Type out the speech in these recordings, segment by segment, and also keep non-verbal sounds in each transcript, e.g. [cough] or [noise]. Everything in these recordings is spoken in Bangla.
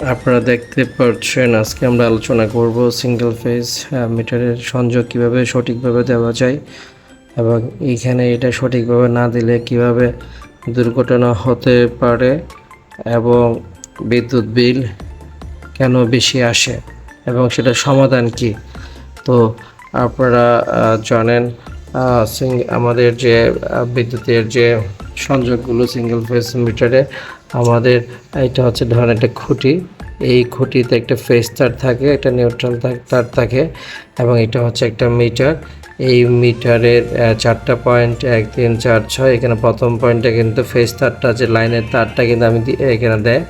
আপনারা দেখতে পাচ্ছেন আজকে আমরা আলোচনা করব সিঙ্গেল ফেজ মিটারের সংযোগ কীভাবে সঠিকভাবে দেওয়া যায় এবং এইখানে এটা সঠিকভাবে না দিলে কীভাবে দুর্ঘটনা হতে পারে এবং বিদ্যুৎ বিল কেন বেশি আসে এবং সেটার সমাধান কি। তো আপনারা জানেন আমাদের যে বিদ্যুতের যে সংযোগগুলো সিঙ্গেল ফেজ মিটারে আমাদের এটা হচ্ছে ধরেন একটা খুঁটি। এই খুঁটিতে একটা ফেস তার থাকে, একটা নিউট্রাল তার থাকে এবং এটা হচ্ছে একটা মিটার। এই মিটারের চারটা পয়েন্ট, এক, তিন, চার, ছয়, এখানে প্রথম পয়েন্টে কিন্তু ফেস তারটা যে লাইনের তারটা কিন্তু আমি এখানে দেয়।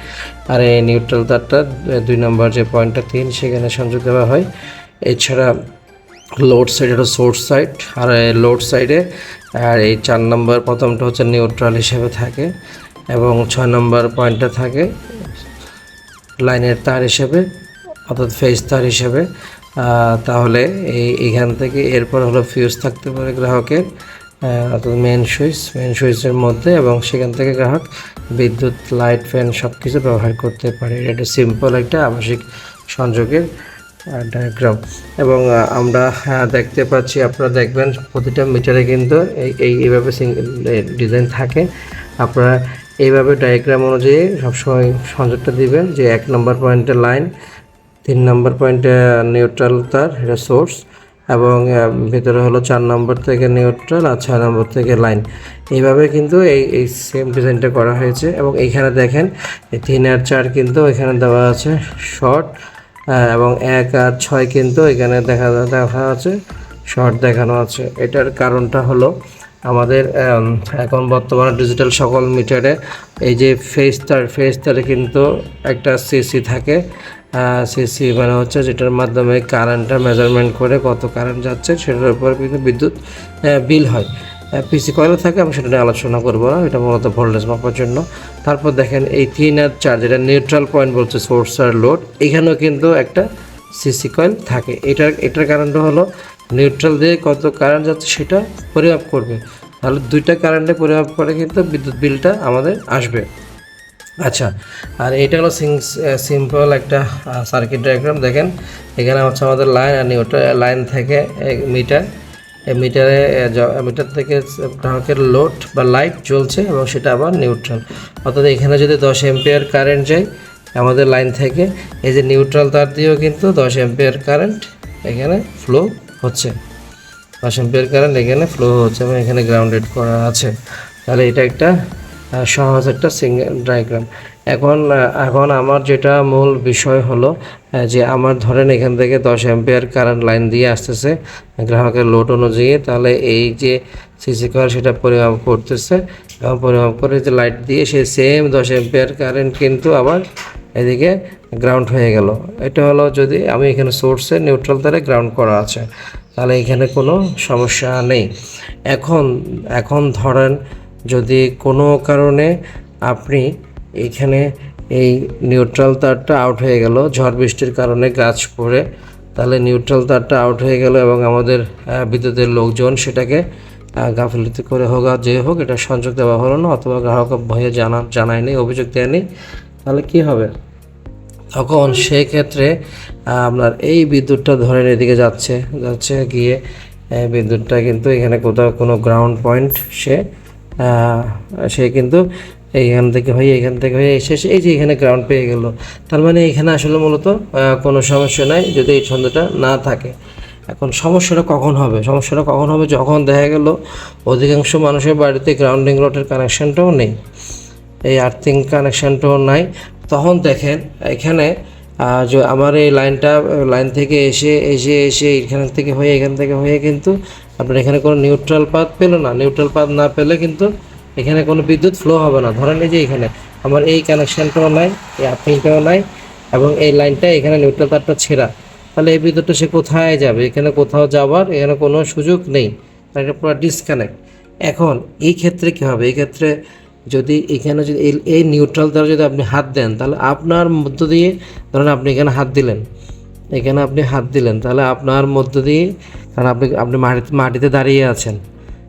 আর এই নিউট্রাল তারটা দুই নম্বর যে পয়েন্টটা, তিন, সেখানে সংযোগ দেওয়া হয়। এছাড়া লোড সাইড এটা সোর্স সাইড, আর লোড সাইডে, আর এই চার নম্বর প্রথমটা হচ্ছে নিউট্রাল হিসেবে থাকে। এবং ছয় নম্বর পয়েন্টটা থাকে লাইনের তার হিসেবে, অর্থাৎ ফেজ তার হিসেবে। তাহলে এই এখান থেকে এরপর হলো ফিউজ থাকতে পারে গ্রাহকের অর্থাৎ মেন সুইচ মেন সুইচের মধ্যে এবং সেখান থেকে গ্রাহক বিদ্যুৎ লাইট ফ্যান সব কিছু ব্যবহার করতে পারে। এটা সিম্পল একটা আবাসিক সংযোগের ডায়াগ্রাম এবং আমরা দেখতে পাচ্ছি, আপনারা দেখবেন প্রতিটা মিটারে কিন্তু এই এইভাবে ডিজাইন থাকে। আপনারা এইভাবে ডায়াগ্রাম অনুযায়ী সবসময় সংযোগটা দিবেন যে এক নম্বর পয়েন্টে লাইন তিন নম্বর পয়েন্টে নিউট্রাল তার, এটা সোর্স এবং ভিতরে হলো চার নম্বর থেকে নিউট্রাল আর ছয় নম্বর থেকে লাইন এইভাবে কিন্তু এই এই সেম ডিজাইনটা করা হয়েছে, এবং এইখানে দেখেন তিন আর চার কিন্তু এখানে দেওয়া আছে শর্ট এবং এক আর ছয় কিন্তু এখানে দেখা দেখা আছে শর্ট দেখানো আছে। এটার কারণটা হলো আমাদের এখন বর্তমানে ডিজিটাল সকল মিটারে এই যে ফেস তার ফেস তারে কিন্তু একটা সিসি থাকে। সিসি মানে হচ্ছে যেটার মাধ্যমে কারেন্টটা মেজারমেন্ট করে কত কারেন্ট যাচ্ছে, সেটার উপর কিন্তু বিদ্যুৎ বিল হয়। পিসি কয়েলে থাকে, আমি সেটা নিয়ে আলোচনা করব না, এটা মূলত ভোল্টেজ মাপার জন্য। তারপর দেখেন এই তিন আর চার, যেটা নিউট্রাল পয়েন্ট বলছে সোর্স আর লোড এখানেও কিন্তু একটা সিসি কয়েল থাকে। এটার এটার কারণটা হলো নিউট্রাল দিয়ে কত কারেন্ট যাচ্ছে সেটা পরিমাপ করবে। তাহলে দুইটা কারেন্টে পরিমাপ করে কিন্তু বিদ্যুৎ বিলটা আমাদের আসবে। আচ্ছা আর এটা হলো সিং সিম্পল একটা সার্কিট ডায়াগ্রাম দেখেন, এখানে হচ্ছে আমাদের লাইন আর নিউট্রাল লাইন থেকে মিটার এই মিটারে মিটার থেকে গ্রাহকের লোড বা লাইট জ্বলছে এবং সেটা আবার নিউট্রাল অর্থাৎ এখানে যদি দশ এম্পিয়ার কারেন্ট যায় আমাদের লাইন থেকে, এই যে নিউট্রাল তার দিয়েও কিন্তু দশ এম্পিয়ার কারেন্ট এখানে ফ্লো হচ্ছে। দশ এম্পিয়ার কারেন্ট এখানে ফ্লো হচ্ছে এবং এখানে গ্রাউন্ডেড করা আছে। তাহলে এটা একটা সহজ একটা সিঙ্গেল ডায়াগ্রাম এখন এখন আমার যেটা মূল বিষয় হলো যে আমার ধরেন এখান থেকে দশ অ্যাম্পিয়ার কারেন্ট লাইন দিয়ে আসতেছে, গ্রাহকের লোড অনুযায়ী, তাহলে এই যে সিসি কয়েল সেটা পরিমাপ করতেছে, এবং পরিমাপ করে যে লাইট দিয়ে সেই সেম দশ অ্যাম্পিয়ার কারেন্ট কিন্তু আবার এদিকে গ্রাউন্ড হয়ে গেল। এটা হলো যদি আমি এখানে সোর্সে নিউট্রাল তারে গ্রাউন্ড করা আছে, তাহলে এখানে কোনো সমস্যা নেই। এখন এখন ধরেন যদি কোনো কারণে আপনি এখানে এই নিউট্রাল তারটা আউট হয়ে গেল, ঝড় বৃষ্টির কারণে গাছ পড়ে, তাহলে নিউট্রাল তারটা আউট হয়ে গেল এবং আমাদের বিদ্যুতের লোকজন সেটাকে গাফিলতি করে হোক আর যে হোক, এটা সংযোগ দেওয়া হলো না, অথবা গ্রাহক ভয়ে জানা, জানায়নি, অভিযোগ দেয়নি, তাহলে কি হবে? তখন সেই ক্ষেত্রে আপনার এই বিদ্যুৎটা ধরেন এদিকে যাচ্ছে যাচ্ছে গিয়ে বিদ্যুৎটা কিন্তু এখানে কোথাও কোনো গ্রাউন্ড পয়েন্ট সে সে কিন্তু এইখান থেকে হয়ে এখান থেকে হয়ে এসে এই যে এখানে গ্রাউন্ড পেয়ে গেল। তার মানে এখানে আসলে মূলত কোনো সমস্যা নাই যদি এই ছন্দটা না থাকে। এখন সমস্যাটা কখন হবে? সমস্যাটা কখন হবে? যখন দেখা গেল অধিকাংশ মানুষের বাড়িতে গ্রাউন্ডিং রোডের কানেকশানটাও নেই। এই আর্থিং কানেকশানটাও নাই। তখন দেখেন এখানে যে আমার এই লাইনটা, লাইন থেকে এসে এসে এসে এখান থেকে হয়ে, এখান থেকে হয়ে কিন্তু আপনার এখানে কোনো নিউট্রাল পাথ পেল না। নিউট্রাল পাথ না পেলে কিন্তু এখানে কোনো বিদ্যুৎ ফ্লো হবে না। ধরেন এই যে এখানে, আমার এই কানেকশানটাও নাই, এই আর্থিংটাও নাই এবং এই লাইনটা এখানে নিউট্রাল তারটা ছেঁড়া। তাহলে এই বিদ্যুৎটা সে কোথায় যাবে? এখানে কোথাও যাওয়ার এখানে কোনো সুযোগ নেই। এটা পুরো ডিসকানেক্ট এখন এই ক্ষেত্রে কী হবে? এই ক্ষেত্রে যদি এখানে যদি এই- নিউট্রাল দ্বারা যদি আপনি হাত দেন, তাহলে আপনার মধ্য দিয়ে ধরেন আপনি এখানে হাত দিলেন। এখানে আপনি হাত দিলেন, তাহলে আপনার মধ্য দিয়ে কারণ আপনি আপনি মাটিতে মাটিতে দাঁড়িয়ে আছেন।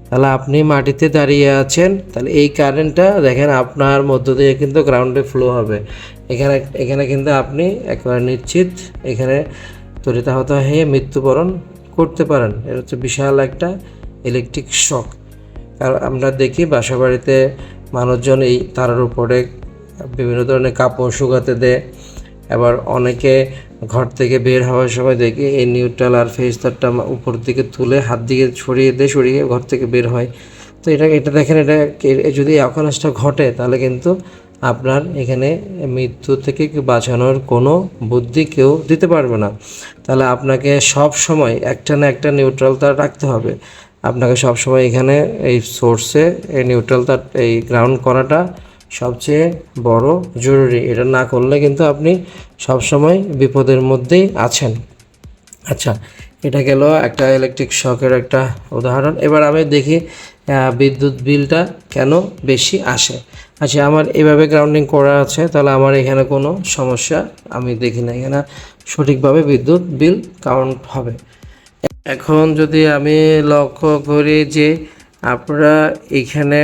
তাহলে আপনি মাটিতে দাঁড়িয়ে আছেন, তাহলে এই কারেন্টটা দেখেন আপনার মধ্য দিয়ে কিন্তু গ্রাউন্ডে ফ্লো হবে। এখানে এখানে কিন্তু আপনি একেবারে নিশ্চিত এখানে তরিতাহত হয়ে মৃত্যুবরণ করতে পারেন। এটা হচ্ছে বিশাল একটা ইলেকট্রিক শক আর আমরা দেখি বাসা বাড়িতে মানুষজন এই তারার উপরে বিভিন্ন ধরনের কাপড় শুকাতে দেয়। এবার অনেকে ঘর থেকে বের হওয়ার সময় দেখি এই নিউট্রাল আর ফেস তারটা উপর দিকে তুলে হাত দিকে সরিয়ে দিয়ে সরিয়ে ঘর থেকে বের হয়। তো এটা এটা দেখেন, এটা যদি অকালসটা ঘটে, তাহলে কিন্তু আপনার এখানে মৃত্যু থেকে বাঁচানোর কোনো বুদ্ধি কেউ দিতে পারবে না। তাহলে আপনাকে সব সময় একটা না একটা নিউট্রাল তার রাখতে হবে। আপনাকে সব সময় এখানে এই সোর্সে এই নিউট্রাল তার, এই গ্রাউন্ড করাটা সবচেয়ে বড় জরুরি। এটা না করলে কিন্তু আপনি সব সময় বিপদের মধ্যেই আছেন। আচ্ছা এটা গেল একটা ইলেকট্রিক শকের একটা উদাহরণ। এবার আমি দেখি বিদ্যুৎ বিলটা কেন বেশি আসে। আচ্ছা আমার এভাবে গ্রাউন্ডিং করা আছে, তাহলে আমার এখানে কোনো সমস্যা আমি দেখি না। এখানে সঠিকভাবে বিদ্যুৎ বিল কাউন্ট হবে। এখন যদি আমি লক্ষ্য করি যে আপনারা এখানে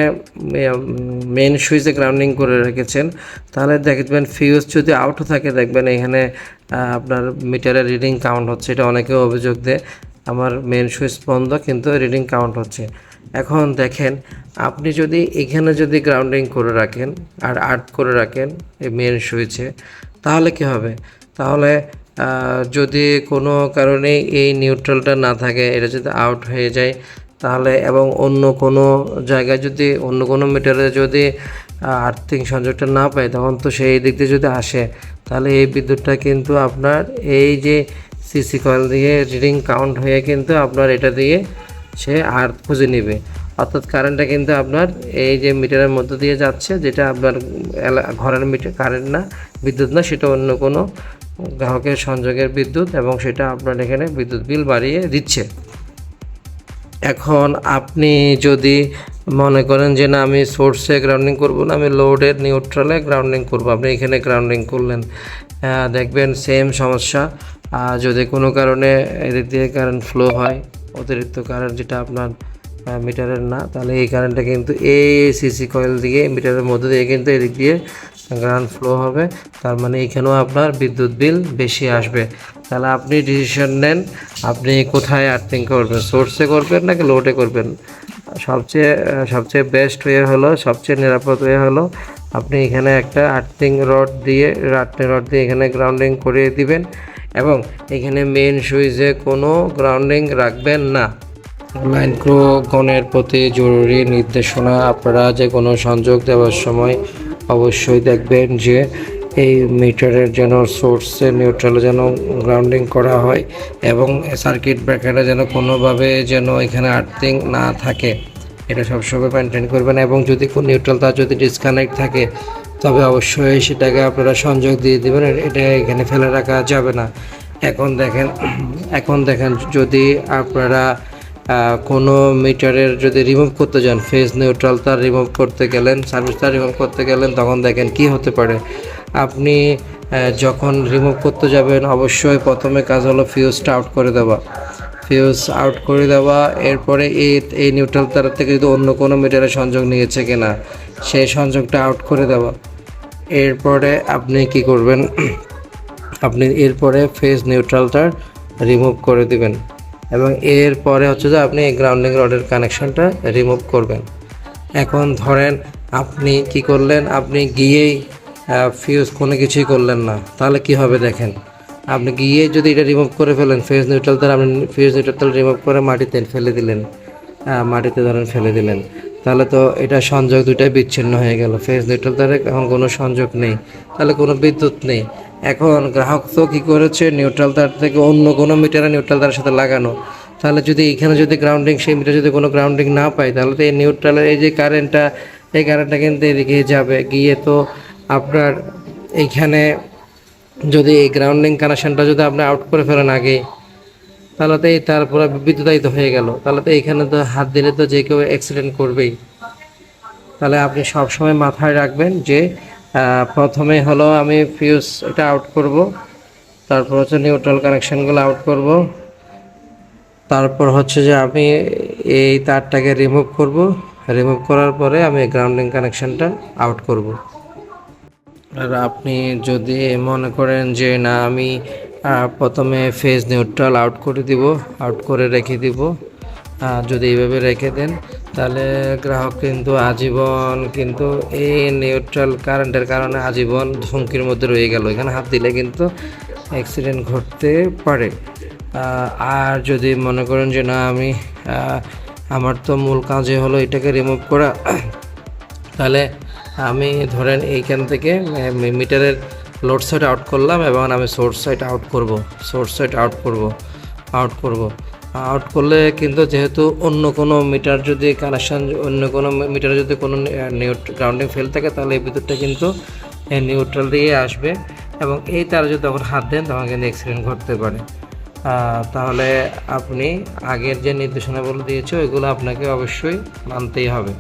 মেন সুইচে গ্রাউন্ডিং করে রেখেছেন, তাহলে দেখবেন ফিউজ যদি আউট থাকে, দেখবেন এখানে আপনার মিটারের রিডিং কাউন্ট হচ্ছে। এটা অনেকে অভিযোগ দেয়, আমার মেন সুইচ বন্ধ, কিন্তু রিডিং কাউন্ট হচ্ছে। এখন দেখেন, আপনি যদি এখানে যদি গ্রাউন্ডিং করে রাখেন, আর আর্ট করে রাখেন এই মেন সুইচে তাহলে কি হবে? তাহলে যদি কোনো কারণে এই নিউট্রালটা না থাকে, এটা যদি আউট হয়ে যায়, তাহলে এবং অন্য কোনো জায়গায় যদি, অন্য কোনো মিটারে যদি আর্থিং সংযোগটা না পায়, তখন তো সেই দিক দিয়ে যদি আসে, তাহলে এই বিদ্যুৎটা কিন্তু আপনার এই যে সিসি কয়েল দিয়ে রিডিং কাউন্ট হয়ে কিন্তু আপনার এটা দিয়ে সে আর খুঁজে নেবে। অর্থাৎ কারেন্টটা কিন্তু আপনার এই যে মিটারের মধ্য দিয়ে যাচ্ছে, যেটা আপনার ঘরের মিটার কারেন্ট না, বিদ্যুৎ না, সেটা অন্য কোনো গ্রাহকের সংযোগের বিদ্যুৎ এবং সেটা আপনার এখানে বিদ্যুৎ বিল বাড়িয়ে দিচ্ছে। এখন আপনি যদি মনে করেন যে না, আমি সোর্সে গ্রাউন্ডিং করব না, আমি লোডের নিউট্রালে গ্রাউন্ডিং করব, আপনি এখানে গ্রাউন্ডিং করলেন দেখবেন সেম সমস্যা। যদি কোনো কারণে এদিক দিয়ে কারেন্ট ফ্লো হয়, অতিরিক্ত কারেন্ট যেটা আপনার মিটারের না। তাহলে এই কারেন্টটা কিন্তু এই সিসি কয়েল দিয়ে মিটারের মধ্যে দিয়ে কিন্তু এদিক দিয়ে কারেন্ট ফ্লো হবে। তার মানে এখানেও আপনার বিদ্যুৎ বিল বেশি আসবে। তাহলে আপনি ডিসিশন নেন, আপনি কোথায় আর্থিং করবেন? সোর্সে করবেন নাকি লোডে করবেন? সবচেয়ে সবচেয়ে বেস্ট ওয়ে হলো, সবচেয়ে নিরাপদ ওয়ে হলো, আপনি এখানে একটা আর্থিং রড দিয়ে আর্থিং রড দিয়ে এখানে গ্রাউন্ডিং করিয়ে দিবেন এবং এখানে মেন সুইচে কোনো গ্রাউন্ডিং রাখবেন না। মাইক্রোগণের প্রতি জরুরি নির্দেশনা। আপনারা যে কোনো সংযোগ দেওয়ার সময় অবশ্যই দেখবেন যে এই মিটারের যেন সোর্সে নিউট্রালে যেন গ্রাউন্ডিং করা হয় এবং সার্কিট ব্রেকারে যেন কোনোভাবে যেন এখানে আর্থিং না থাকে। এটা সবসময় মেনটেন করবেন এবং যদি কোনো নিউট্রাল তার যদি ডিসকানেক্ট থাকে, তবে অবশ্যই সেটাকে আপনারা সংযোগ দিয়ে দেবেন। এটা এখানে ফেলে রাখা যাবে না। এখন দেখেন এখন দেখেন যদি আপনারা কোনো মিটারের যদি রিমুভ করতে যান ফেজ নিউট্রাল তার রিমুভ করতে গেলেন সার্ভিস তার রিমুভ করতে গেলেন, তখন দেখেন কি হতে পারে। আপনি যখন রিমুভ করতে যাবেন, অবশ্যই প্রথমে কাজ হলো ফিউজটা আউট করে দেওয়া। ফিউজ আউট করে দেওয়া, এরপরে এই এই নিউট্রাল তার থেকে যদি অন্য কোনো মিটারে সংযোগ নিয়েছে কিনা, সেই সংযোগটা আউট করে দেওয়া। এরপরে আপনি কি করবেন? [clears throat] আপনি এরপরে ফেজ নিউট্রালটা রিমুভ করে দিবেন। এবং এর পরে হচ্ছে যে আপনি গ্রাউন্ডিং রডের কানেকশনটা রিমুভ করবেন। এখন ধরেন আপনি কি করলেন? আপনি গিয়েই ফিউজ কোনো কিছুই করলেন না। তাহলে কি হবে দেখেন, আপনি গিয়ে যদি এটা রিমুভ করে ফেলেন ফেজ নিউট্রাল তাহলে আপনি ফিউজ নিউট্রাল রিমুভ করে মাটিতে ফেলে দিলেন। মাটিতে ধরেন ফেলে দিলেন। তাহলে তো এটা সংযোগ দুইটাই বিচ্ছিন্ন হয়ে গেল। ফেজ নিউট্রাল তারে এখন কোনো সংযোগ নেই। তাহলে কোনো বিদ্যুৎ নেই। এখন গ্রাহক তো কী করেছে? নিউট্রাল তার থেকে অন্য কোনো মিটারে নিউট্রাল তারের সাথে লাগানো। তাহলে যদি এখানে যদি গ্রাউন্ডিং সেই মিটার যদি কোনো গ্রাউন্ডিং না পায়, তাহলে তো এই নিউট্রালের এই যে কারেন্টটা এই কারেন্টটা কিন্তু এদিকে যাবে। গিয়ে তো আপনার এইখানে যদি এই গ্রাউন্ডিং কানেকশানটা যদি আপনি আউট করে ফেলেন আগে তাহলে তো এই তারপরে বিদ্যুতায়িত হয়ে গেল। তাহলে তো এইখানে তো হাত দিলে তো যে কেউ অ্যাক্সিডেন্ট করবেই। তাহলে আপনি সব সময় মাথায় রাখবেন যে প্রথমে হলো আমি ফিউজ এটা আউট করব, তারপর হচ্ছে নিউট্রাল কানেকশনগুলো আউট করব, তারপর হচ্ছে যে আমি এই তারটাকে রিমুভ করব রিমুভ করার পরে আমি গ্রাউন্ডিং কানেকশনটা আউট করব। আর আপনি যদি মনে করেন যে, না, আমি প্রথমে ফেজ নিউট্রাল আউট করে দিব আউট করে রেখে দিব। যদি এইভাবে রেখে দেন, তাহলে গ্রাহক কিন্তু আজীবন কিন্তু এই নিউট্রাল কারেন্টের কারণে আজীবন ঝুঁকির মধ্যে রয়ে গেল। এখানে হাত দিলে কিন্তু অ্যাক্সিডেন্ট ঘটতে পারে। আর যদি মনে করেন যে, না, আমি আমার তো মূল কাজে হলো এটাকে রিমুভ করা, তাহলে আমি ধরেন এইখান থেকে মিটারের লোড সাইড আউট করলাম এবং আমি সোর্স সাইড আউট করব সোর্স সাইড আউট করব আউট করব। আউট করলে কিন্তু যেহেতু অন্য কোনো মিটার যদি কানেকশান অন্য কোনো মিটারে যদি কোনো গ্রাউন্ডিং ফেল থাকে, তাহলে এই বিদ্যুৎটা কিন্তু নিউট্রাল দিয়ে আসবে এবং এই তারা যদি তখন হাত দেন, তখন কিন্তু অ্যাক্সিডেন্ট ঘটতে পারে। তাহলে আপনি আগের যে নির্দেশনাগুলো দিয়েছে, ওইগুলো আপনাকে অবশ্যই মানতেই হবে।